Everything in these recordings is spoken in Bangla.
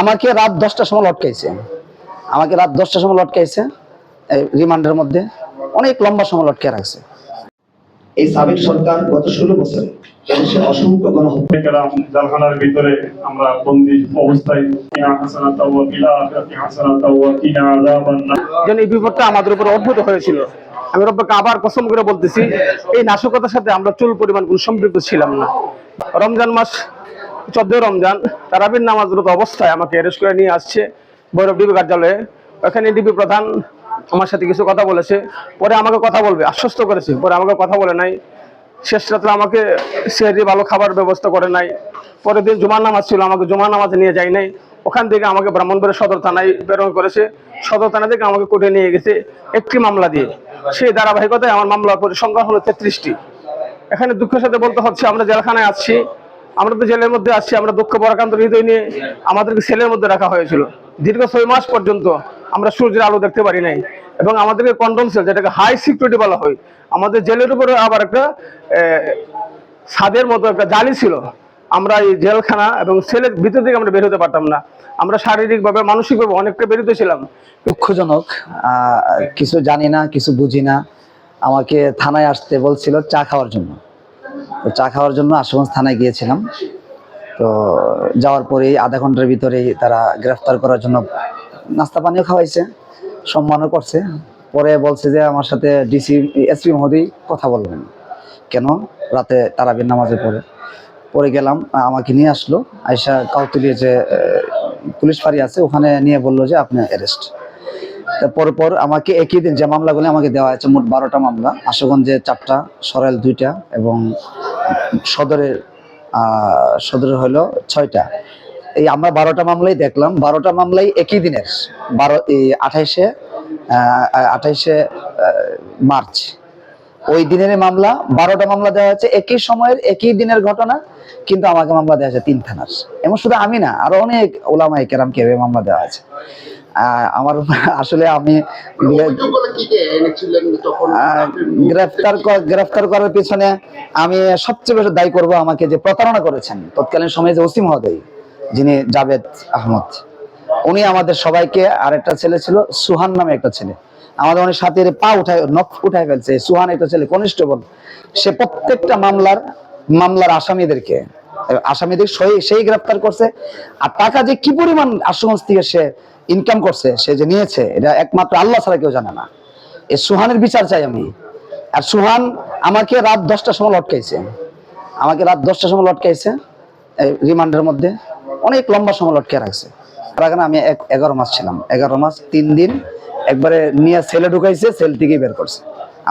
আমাকে রাত দশটার সময় লটকাইছে। আমাকে রাত দশটার সময় লটকাইছে রিমান্ডের মধ্যে অনেক লম্বা সময় লটকে রাখছে। এই সাবেক সরকার গত ষোলো বছরে এদেশে অসংখ্য গণহত্যা জালখানার ভিতরে আমরা বন্দি অবস্থায়। কিনা হাসানা তাওয়া কিলা আখিরাতি হাসানা তাওয়া কিনা আযাবান নার। যেন এই বিপদটা আমাদের উপর অদ্ভুত হয়েছিল। আমি রব্বাকে আবার কসম করে বলতেছি এই নাশকতার সাথে আমরা চুল পরিমাণ কোন সম্পৃক্ত ছিলাম না। রমজান মাস চোদ্দই রমজান, তারাবির নামাজরত অবস্থায় আমাকে অ্যারেস্ট করে নিয়ে আসছে ভৈরব ডিবি কার্যালয়ে। ওখানে ডিবি প্রধান আমার সাথে কিছু কথা বলেছে, পরে আমাকে কথা বলবে, আশ্বস্ত করেছে, পরে আমাকে কথা বলে নাই। শেষ রাত্রে আমাকে সেহরি ভালো খাবার ব্যবস্থা করে নাই। পরের দিন জুমার নামাজ ছিল, আমাকে জুমার নামাজ নিয়ে যায় নাই। ওখান থেকে আমাকে ব্রাহ্মণবাড়িয়া সদর থানায় প্রেরণ করেছে। সদর থানা থেকে আমাকে কোর্টে নিয়ে গেছে একটি মামলা দিয়ে। সেই ধারাবাহিকতায় আমার মামলার পরিসংখ্যান হলো তেত্রিশটি। এখানে দুঃখের সাথে বলতে হচ্ছে, আমরা জেলখানায় আসছি আমরা তো জেলের মধ্যে আসছি আমরা দুঃখ পরাকান্ত হৃদয় নিয়ে আমাদেরকে সেলের মধ্যে রাখা হয়েছিল। দীর্ঘ ছয় মাস পর্যন্ত আমরা সূর্যের আলো দেখতে পারি নাই এবং আমাদেরকে কন্ডম সেল যেটাকে হাই সিকিউরিটি বলা হয়, আমাদের জেলের উপরে আবার একটা ছাদের মতো একটা জালি ছিল। আমরা এই জেলখানা এবং সেলের ভিতর থেকে আমরা বের হতে পারতাম না। আমরা শারীরিকভাবে, মানসিকভাবে অনেকটা বেরোতে ছিলাম। দুঃখজনক কিছু জানি না, কিছু বুঝি না। আমাকে থানায় আসতে বলছিল চা খাওয়ার জন্য। তো চা খাওয়ার জন্য আশুগঞ্জ থানায় গিয়েছিলাম। তো যাওয়ার পরেই আধা ঘণ্টার ভিতরেই তারা গ্রেফতার করার জন্য নাস্তা পানিও খাওয়াইছে, সম্মানও করছে। পরে বলছে যে আমার সাথে ডিসি, এসপি মহোদয় কথা বলবেন। কেন? রাতে তারাবির নামাজে পড়ে পরে গেলাম, আমাকে নিয়ে আসলো আয়সা কাউতুলিয়ে যে পুলিশ ফাঁড়ি আছে, ওখানে নিয়ে বলল যে আপনি অ্যারেস্ট পর পর আমাকে একই দিন যে মামলাগুলো আমাকে দেওয়া হয়েছে, মোট বারোটা মামলা, আশুগঞ্জে চারটা, সরেল দুইটা এবং সদরের সদরের হলো ছয়টা। এই আমরা বারোটা মামলাই দেখলাম, বারোটা মামলাই একই দিনের, বারো আঠাইশে আঠাইশে মার্চ। ওই দিনের মামলা, বারোটা মামলা দেওয়া হয়েছে একই সময়ের, একই দিনের ঘটনা, কিন্তু আমাকে মামলা দেওয়া হয়েছে তিন থানার। এবং শুধু আমি না, আরও অনেক ওলামাই কেরামকে মামলা দেওয়া আছে আমার আসলে আমি গ্রেফতার গ্রেফতার করার পিছনে আমি সবচেয়ে বেশি দায়ী করব আমাকে যে প্রতারণা করেছেন তৎকালীন সময়ে যে ওসিম মহোদয় যিনি জাভেদ আহমদ। উনি আমাদের সবাইকে আর একটা ছেলে ছিল সুহান নামে একটা ছেলে। আমাদের অনেক সাথে পা উঠায় নখ উঠায় ফেলছে। সুহান একটা ছেলে কনিষ্ঠবল সে প্রত্যেকটা মামলার মামলার আসামিদেরকে আসামিদের সেই গ্রেফতার করছে। আর টাকা যে কি পরিমাণ আশুগঞ্জ থেকে সে ইনকাম করছে, সে যে নিয়েছে, এটা একমাত্র আল্লাহ ছাড়া কেউ জানে না। এই সুহানের বিচার চাই আমি। আর সুহান আমাকে রাত দশটার সময় লটকাইছে। আমাকে রাত দশটার সময় লটকাইছে রিমান্ডের মধ্যে। অনেক লম্বা সময় লটকে রাখছে। কারাগারে আমি এগারো মাস ছিলাম। এগারো মাস, তিন দিন একবারে নিয়ে সেলে ঢুকাইছে সেল থেকেই বের করছে।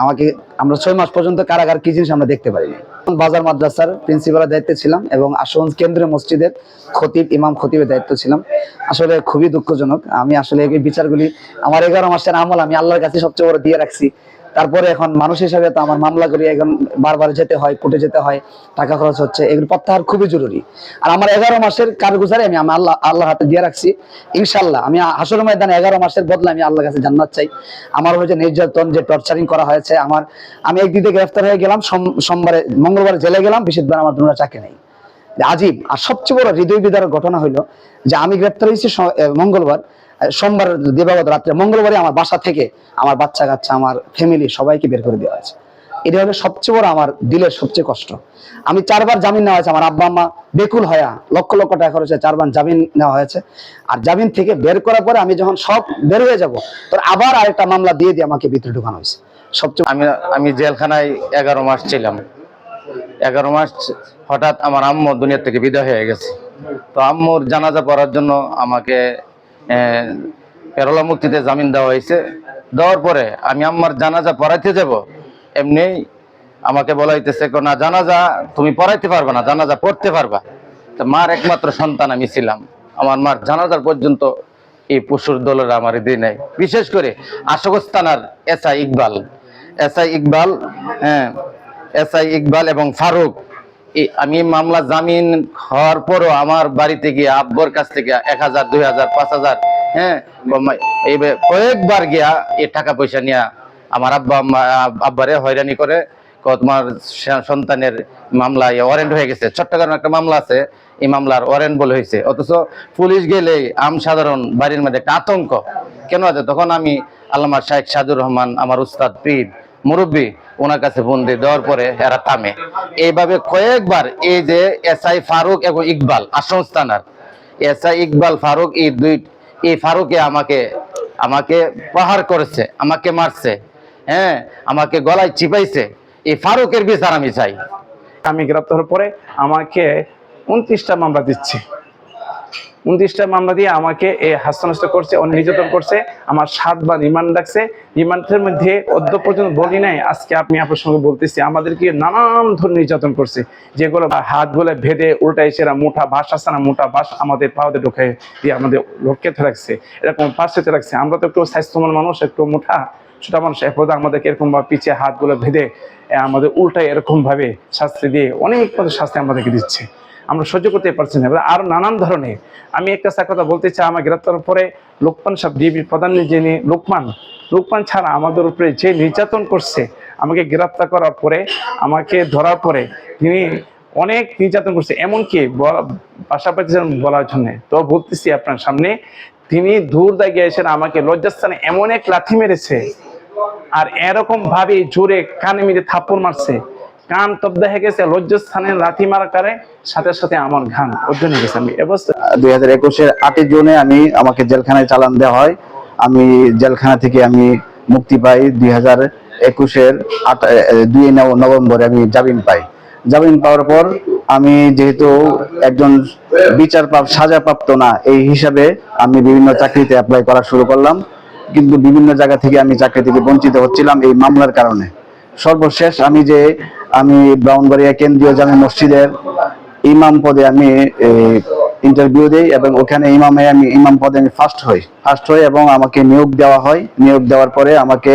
আমাকে, আমরা ছয় মাস পর্যন্ত কারাগার কি জিনিস আমরা দেখতে পারিনি। বাজার মাদ্রাসার প্রিন্সিপালের দায়িত্ব ছিলাম এবং আশগঞ্জ কেন্দ্রীয় মসজিদের খতিব, ইমাম খতিবের দায়িত্ব ছিলাম। আসলে খুবই দুঃখজনক। আমি আসলে এই বিচারগুলি, আমার এগারো মাসের আমল আমি আল্লাহর কাছে সবচেয়ে বড় দিয়ে রাখছি। তারপরে এখন মানুষ হিসাবে তো আমার মামলা করি এখন বারবার যেতে হয়, কোর্টে যেতে হয়, টাকা খরচ হচ্ছে, এগুলো প্রত্যাহার খুবই জরুরি। আর আমার এগারো মাসের কারগুজারে আমি আমার আল্লাহ আল্লাহ হাতে দিয়ে রাখছি। ইনশাল্লাহ আমি আসল ময়দানে এগারো মাসের বদলে আমি আল্লাহর কাছে জান্নাত চাই। আমার হয়েছে নির্যাতন, যে টর্চারিং করা হয়েছে, আমার, আমি একদিকে গ্রেফতার হয়ে গেলাম, সোম- সোমবারে, মঙ্গলবারে জেলে গেলাম বৃহস্পতিবার আমার দুটো চাকরি নেই। আজিব, আর সবচেয়ে বড় হৃদয় বিদারক ঘটনা হলো যে আমি গ্রেপ্তার হয়েছি মঙ্গলবার। সোমবার দিবাগত রাত্রে মঙ্গলবারে আমার বাসা থেকে আমার বাচ্চা কাচ্চা, আমার ফ্যামিলি সবাইকে বের করে দেওয়া হয়েছে। এটা হলো সবচেয়ে বড় আমার দিলের সবচেয়ে কষ্ট। আমি চারবার জামিন নেওয়া হয়েছে, আমার আব্বা, আম্মা বেকুল হয়া লক্ষ লক্ষ টাকা খরচে চারবার জামিন নেওয়া হয়েছে। আর জামিন থেকে বের করার পরে আমি যখন সব বের হয়ে যাব, তো আবার আরেকটা মামলা দিয়ে দিয়ে আমাকে ভিতরে ঢুকানো হয়েছে। সবচেয়ে আমি আমি জেলখানায় এগারো মাস ছিলাম। এগারো মাস হঠাৎ আমার আম্মু দুনিয়া থেকে বিদায় হয়ে গেছে। তো আম্মুর জানাজা পড়ার জন্য আমাকে পেরোলা মুক্তিতে জামিন দেওয়া হয়েছে। দেওয়ার পরে আমি আমার জানাজা পড়াইতে যাব, এমনি আমাকে বলা হইতেছে "কো, না, জানাজা তুমি পড়াইতে পারবে না, জানাজা পড়তে পারবা। তো মার একমাত্র সন্তান আমি ছিলাম। আমার মার জানাজার পর্যন্ত এই পশুর দলের আমার দিই নাই। বিশেষ করে আশোকস থানার এসআই ইকবাল। এসআই ইকবাল হ্যাঁ এসআই ইকবাল এবং ফারুক। আমি মামলা জামিন হওয়ার পরও আমার বাড়িতে গিয়ে আব্বর কাছ থেকে এক হাজার, দুই হাজার, পাঁচ হাজার হ্যাঁ কয়েকবার গিয়া এই টাকা পয়সা নিয়ে আমার আব্বা আব্বারে হয়রানি করে তোমার সন্তানের মামলা ওয়ারেন্ট হয়ে গেছে। চট্টগ্রামে একটা মামলা আছে, এই মামলার ওয়ারেন্ট বলে হয়েছে অথচ পুলিশ গেলে আম সাধারণ বাড়ির মধ্যে একটা আতঙ্ক। কেন আছে? তখন আমি আল্লামা শাহেখ সাজুর রহমান, আমার উস্তাদ পীর মুরব্বী ওনার কাছে ফোন দিয়ে দেওয়ার পরে এরা থামে। এইভাবে কয়েকবার এই যে এসআই ফারুক এবং ইকবাল আশ্রম থানার এসআই ইকবাল, ফারুক, এই দুই এই ফারুকে আমাকে আমাকে প্রহার করেছে, আমাকে মারছে হ্যাঁ আমাকে গলায় চিপাইছে। এই ফারুকের বিচার আমি চাই। আমি গ্রেপ্তার হওয়ার পরে আমাকে উনত্রিশটা মামলা দিচ্ছে। উনত্রিশটা মামলা দিয়ে আমাকে এ হাস্তানষ্ট করছে অনেক নির্যাতন করছে, আমার সাতবার রিমান্ড রাখছে। রিমান্ডের মধ্যে অদ্য পর্যন্ত বলি নাই, আজকে আপনি আপনার সঙ্গে বলতেছি, আমাদেরকে নানান ধরনের নির্যাতন করছে। যেগুলো হাতগুলো ভেদে উল্টাই সেরা মোটা বাস আসছে না, মোটা বাস আমাদের পাওয়াতে ঢোকে দিয়ে আমাদের লক্ষ্যে রাখছে, এরকম পাশে রাখছে। আমরা তো একটু স্বাস্থ্যবান মানুষ, একটু মোটা, ছোটা মানুষ, এরপর আমাদেরকে এরকম ভাবে পিছিয়ে হাতগুলো ভেদে আমাদের উল্টায় এরকম ভাবে শাস্তি দিয়ে অনেক শাস্তি আমাদেরকে দিচ্ছে। আমরা সহ্য করতে পারছি না। আর নানান ধরনের। আমি একটা স্যার কথা বলতে চাই, আমার গ্রেপ্তার পরে লোকমান সাহেব, ডিবি প্রধান যিনি লোকমান লোকমান ছাড়া আমাদের উপরে যে নির্যাতন করছে, আমাকে গ্রেপ্তার করার পরে, আমাকে ধরার পরে তিনি অনেক নির্যাতন করছে, এমনকি বাসা পাইতেছেন বলার জন্য। তো বলতেছি আপনার সামনে, তিনি দূর দাগিয়ে এসে আমাকে লজ্জাস্থানে এমন এক লাথি মেরেছে, আর এরকম ভাবে জোরে কানে মেরে থাপ্পড় মারছে। কান তব্দা হয়ে গেছে, লজ্জাস্থানে লাথি মারার কারে সাথে সাথে আমার ঘান অর্জন গেছে আমি। এবস্থা দুই হাজার একুশের আটই জুনে আমি, আমাকে জেলখানায় চালান দেওয়া হয়। আমি জেলখানা থেকে আমি মুক্তি পাই। দুই হাজার একুশের আট দুই নভ- নভেম্বরে আমি জামিন পাই। জামিন পাওয়ার পর আমি যেহেতু একজন বিচার পাপ সাজা প্রাপ্ত না, এই হিসাবে আমি বিভিন্ন চাকরিতে অ্যাপ্লাই করা শুরু করলাম। কিন্তু বিভিন্ন জায়গা থেকে আমি চাকরি থেকে বঞ্চিত হচ্ছিলাম এই মামলার কারণে। সর্বশেষ আমি যে আমি ব্রাউনবাড়িয়া কেন্দ্রীয় জামে মসজিদের ইমাম পদে আমি ইন্টারভিউ দিই এবং ওখানে ইমামে আমি, ইমাম পদে আমি ফার্স্ট হই। ফার্স্ট হই এবং আমাকে নিয়োগ দেওয়া হয়। নিয়োগ দেওয়ার পরে আমাকে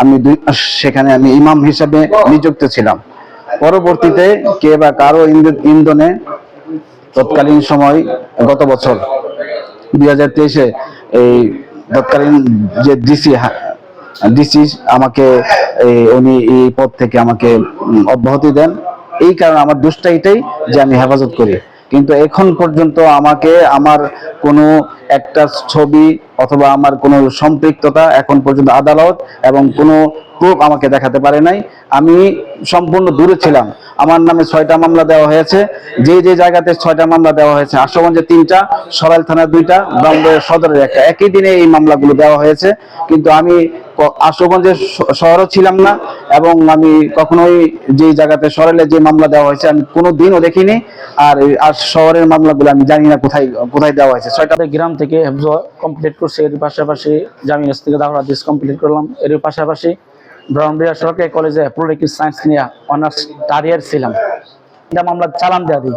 আমি দুই, সেখানে আমি ইমাম হিসাবে নিযুক্ত ছিলাম। পরবর্তীতে কে বা কারও ইন্ধনে তৎকালীন সময়, গত বছর, দুই হাজার তেইশে এই তৎকালীন যে ডিসি ডিসি আমাকে উনি এই পদ থেকে আমাকে অব্যাহতি দেন। এই কারণে আমার দুষ্টা এটাই যে আমি হেফাজত করি। কিন্তু এখন পর্যন্ত আমাকে আমার কোনো একটা ছবি অথবা আমার কোনো সম্পৃক্ততা এখন পর্যন্ত আদালত এবং কোনো প্রুফ আমাকে দেখাতে পারে নাই। আমি সম্পূর্ণ দূরে ছিলাম। আমার নামে ছয়টা মামলা দেওয়া হয়েছে। যে যে জায়গাতে ছয়টা মামলা দেওয়া হয়েছে আশুগঞ্জে তিনটা, সরাইল থানার দুইটা, ব্রাহ্মণবাড়িয়া সদরের একটা। একই দিনে এই মামলাগুলো দেওয়া হয়েছে। কিন্তু আমি ক- শহরও ছিলাম না এবং আমি কখনোই যে জায়গাতে সরাইলে যে মামলা দেওয়া হয়েছে, আমি কোনো দিনও দেখিনি। আর আর শহরের মামলাগুলো আমি জানি না কোথায় কোথায় দেওয়া হয়েছে। ছয়টা গ্রাম থেকে কমপ্লিট করছে। এর পাশাপাশি জামিন থেকে দাওয়া হাদিস কমপ্লিট করলাম। এর পাশাপাশি ব্রাহ্মণবাড়িয়া সরকারি কলেজে পলিটিক্যাল সায়েন্স নিয়ে অনার্স টারিয়ার ছিলাম। তিনটা মামলা চালান দেওয়া দিই।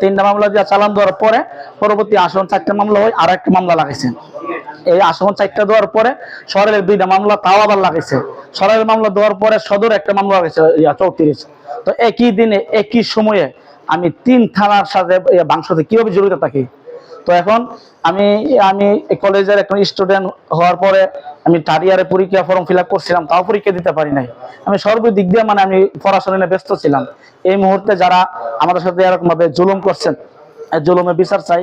তিনটা মামলা দিয়ে চালান দেওয়ার পরে পরবর্তী আসন চারটা মামলা হয় আর একটা মামলা লাগাইছে। এই আসন চারটা দেওয়ার পরে শহরের দুইটা মামলা তাও আবার লাগাইছে। শহরের মামলা দেওয়ার পরে সদর একটা মামলা লাগাইছে চৌত্রিশ। তো একই দিনে, একই সময়ে আমি তিন থানার সাথে বাংশতে কীভাবে জড়িত থাকি? তো এখন আমি আমি কলেজের একজন স্টুডেন্ট হওয়ার পরে আমি থার্ড ইয়ারে পরীক্ষা ফর্ম ফিল করছিলাম, তাও পরীক্ষা দিতে পারি নাই। আমি সর্বদিক দিয়ে মানে আমি পড়াশোনা ব্যস্ত ছিলাম। এই মুহূর্তে যারা আমাদের সাথে এরকম ভাবে জুলুম করছেন জুলুমে বিচার চাই।